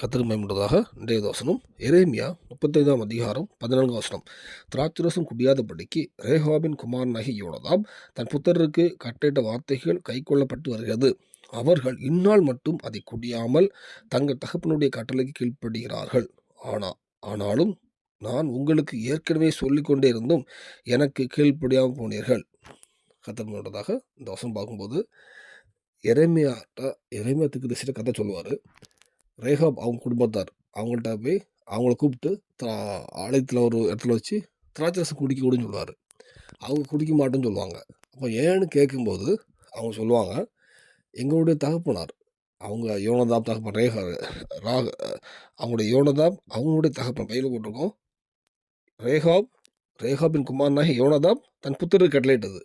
கத்தருக்கு பயன்படுவதாக இன்றைய தோசனம் எரேமியா முப்பத்தைந்தாம் அதிகாரம் பதினான்கு வசனம். திராட்சரசம் குடியாதபடிக்கு ரேஹாபின் குமாரனாகி யோனதாம் தன் புத்தருக்கு கட்டிட்ட வார்த்தைகள் கைக்கொள்ளப்பட்டு வருகிறது. அவர்கள் இந்நாள் மட்டும் அதை குடியாமல் தங்கள் தகப்பனுடைய கட்டளைக்கு கீழ்ப்படுகிறார்கள். ஆனா ஆனாலும் நான் உங்களுக்கு ஏற்கனவே சொல்லிக்கொண்டே இருந்தும் எனக்கு கீழ்ப்படியாமல் போனீர்கள். கத்தனோடதாக இந்த வசனம் பார்க்கும்போது எரேமியாட்ட எரேமியா திக்கு கதை சொல்லுவார். ரேகாப் அவங்க குடும்பத்தார். அவங்கள்ட்ட போய் அவங்கள கூப்பிட்டு ஆலயத்தில் ஒரு இடத்துல வச்சு திராட்சரசம் குடிக்க கூடன்னு சொல்லுவார். அவங்க குடிக்க மாட்டேன்னு சொல்லுவாங்க. அப்போ ஏன்னு கேட்கும்போது அவங்க சொல்லுவாங்க எங்களுடைய தகப்பனார் அவங்க யோனதாப் தகப்பன் ரேகா ராக அவங்களுடைய யோனதாப் அவங்களுடைய தகப்பன். பையில் போட்டிருக்கோம். ரேகாப் ரேகாபின் குமாரனாகி யோனதாப் தன் புத்தருக்கு கட்டளையிட்டது.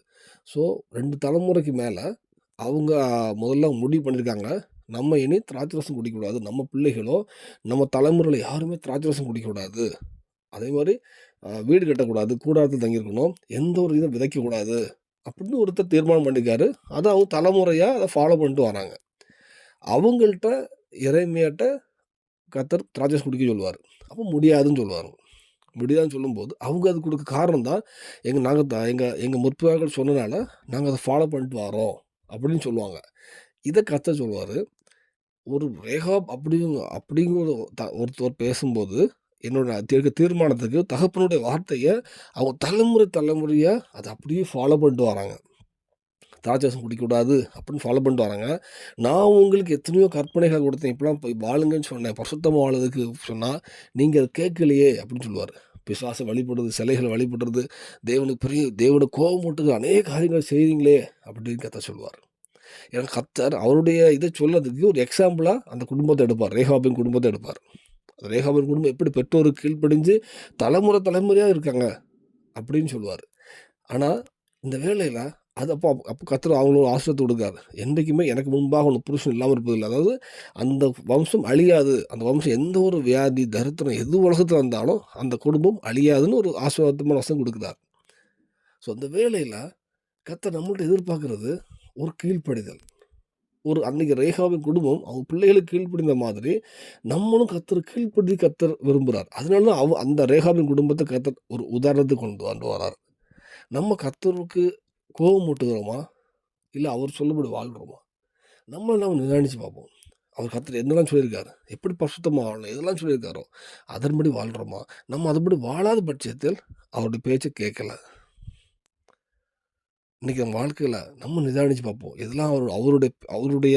ஸோ ரெண்டு தலைமுறைக்கு மேலே அவங்க முதல்ல முடிவு பண்ணியிருக்காங்க நம்ம இனி திராட்சரசம் குடிக்கக்கூடாது நம்ம பிள்ளைகளோ நம்ம தலைமுறையில் யாருமே திராட்சரசம் குடிக்கக்கூடாது அதே மாதிரி வீடு கட்டக்கூடாது கூடாரத்தில் தங்கியிருக்கணும் எந்த ஒரு இதுவும் விதைக்கக்கூடாது அப்படின்னு ஒருத்தர் தீர்மானம் பண்ணிக்காரு அதை அவங்க தலைமுறையாக அதை ஃபாலோ பண்ணிட்டு வராங்க. அவங்கள்ட்ட இறைமையாட்ட கத்தர் திராட்சரசம் குடிக்க சொல்லுவார். அப்போ முடியாதுன்னு சொல்லுவார். முடியாதுன்னு சொல்லும்போது அவங்க அது கொடுக்க காரணம் தான் எங்கள் நாங்கள் எங்கள் எங்கள் முற்போர்கள் சொன்னனால நாங்கள் அதை ஃபாலோ பண்ணிட்டு வரோம் அப்படின்னு சொல்லுவாங்க. இதை கத்த சொல்லுவார். ஒரு ரேகாப் அப்படிங்க அப்படிங்கிற த- ஒருத்தர் பேசும்போது என்னோட தீர்மானத்துக்கு தகப்பனுடைய வார்த்தையை அவங்க தலைமுறை தலைமுறையாக அதை அப்படியே ஃபாலோ பண்ணிட்டு வராங்க. திராட்சரசம் குடிக்கக்கூடாது அப்படின்னு ஃபாலோ பண்ணிட்டு வராங்க. நான் உங்களுக்கு எத்தனையோ கற்பனைகளை கொடுத்தேன். இப்படிலாம் போய் வாழுங்கன்னு சொன்னேன். பசுத்தமாக வாழதுக்கு சொன்னால் நீங்கள் அதை கேட்கலையே அப்படின்னு சொல்லுவார். பிசாசை வழிபடுறது சிலைகளை வழிபடுறது தேவனுக்கு பெரிய தேவனுக்கு கோபம் போட்டு அநேக காரியங்கள் செய்றீங்களே அப்படின்னு கத்த சொல்லுவார். ஏன்னா கத்தர் அவருடைய இதை சொல்லதுக்கு ஒரு எக்ஸாம்பிளாக அந்த குடும்பத்தை எடுப்பார். ரேகாபின் குடும்பத்தை எடுப்பார். அந்த ரேகாபின் குடும்பம் எப்படி பெற்றோர் கீழ்ப்படிஞ்சு தலைமுறை தலைமுறையாக இருக்காங்க அப்படின்னு சொல்லுவார். ஆனால் இந்த வேலையில் அது அப்போ அப்போ கத்தர் அவங்களோட ஆசிரியத்தை கொடுக்காரு என்றைக்குமே எனக்கு முன்பாக ஒன்று புருஷன் இல்லாமல் இருப்பதில்லை. அதாவது அந்த வம்சம் அழியாது. அந்த வம்சம் எந்த ஒரு வியாதி தரித்திரம் எது உலகத்தில் வந்தாலும் அந்த குடும்பம் அழியாதுன்னு ஒரு ஆசீர்வாதமான வசம் கொடுக்குறார். ஸோ அந்த வேலையில் கத்தை நம்மள்ட்ட எதிர்பார்க்கறது ஒரு கீழ்ப்படிதல். ஒரு அன்னைக்கு ரேகாவின் குடும்பம் அவங்க பிள்ளைகளுக்கு கீழ்ப்படிந்த மாதிரி நம்மளும் கத்தர் கீழ்ப்படி கத்தர் விரும்புகிறார் அதனால தான் அவ அந்த ரேகாவின் குடும்பத்தை கத்தர் ஒரு உதாரணத்துக்கு கொண்டு வந்து வரார். நம்ம கத்தருக்கு கோபம் மூட்டுகிறோமா? இல்லை அவர் சொல்லபடி வாழ்கிறோமா? நம்மளை நம்ம நிதானிச்சு பார்ப்போம். அவர் கத்தர் என்னெல்லாம் சொல்லியிருக்காரு? எப்படி பசுத்தமாக வாழணும்? எதெல்லாம் சொல்லியிருக்காரோ? அதன்படி வாழ்கிறோமா? நம்ம அதன்படி வாழாத பட்சத்தில் அவருடைய பேச்சை கேட்கல. இன்றைக்கி நம்ம வாழ்க்கையில் நம்ம நிதானிச்சு பார்ப்போம். இதெல்லாம் அவர் அவருடைய அவருடைய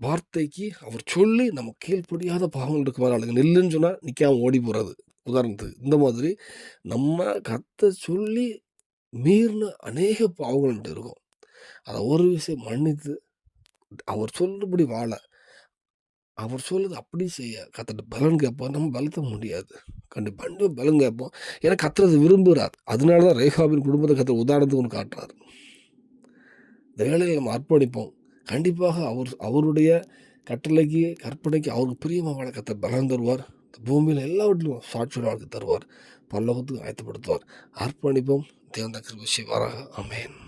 வார்த்தைக்கு அவர் சொல்லி நம்ம கீழ்ப்படியாத பாவங்கள் இருக்க மாதிரி ஆளுங்க. நெல்லுன்னு சொன்னால் நிற்காம ஓடி போகிறது உதாரணத்துக்கு இந்த மாதிரி நம்ம கத்த சொல்லி மீறின அநேக பாவங்கள்ட்டு இருக்கும். அதை ஒரு விஷயம் மன்னித்து அவர் சொல்லுபடி வாழ அவர் சொல்லுது அப்படி செய்ய கத்தட்ட பலன் கேட்போம். நம்ம பலத்த முடியாது. கண்டிப்பாக பலன் கேட்போம். ஏன்னா கத்துறது விரும்புகிறார் அதனால தான் ரேகாவின் குடும்பத்தை கத்துற உதாரணத்துக்கு ஒன்று காட்டுறாரு. இந்த வேலையை நம்ம அர்ப்பணிப்போம். கண்டிப்பாக அவர் அவருடைய கட்டளைக்கு கற்பனைக்கு அவருக்கு பிரியமாக வாழ கத்த பலன் தருவார். இந்த பூமியில் எல்லாவற்றிலும் சாட்சி வாழ்க்கை தருவார். பல்லவத்துக்கு ஆயத்தப்படுத்துவார் அர்ப்பணிப்போம். தேவந்த கிருபி செய்வாராக. அமேன்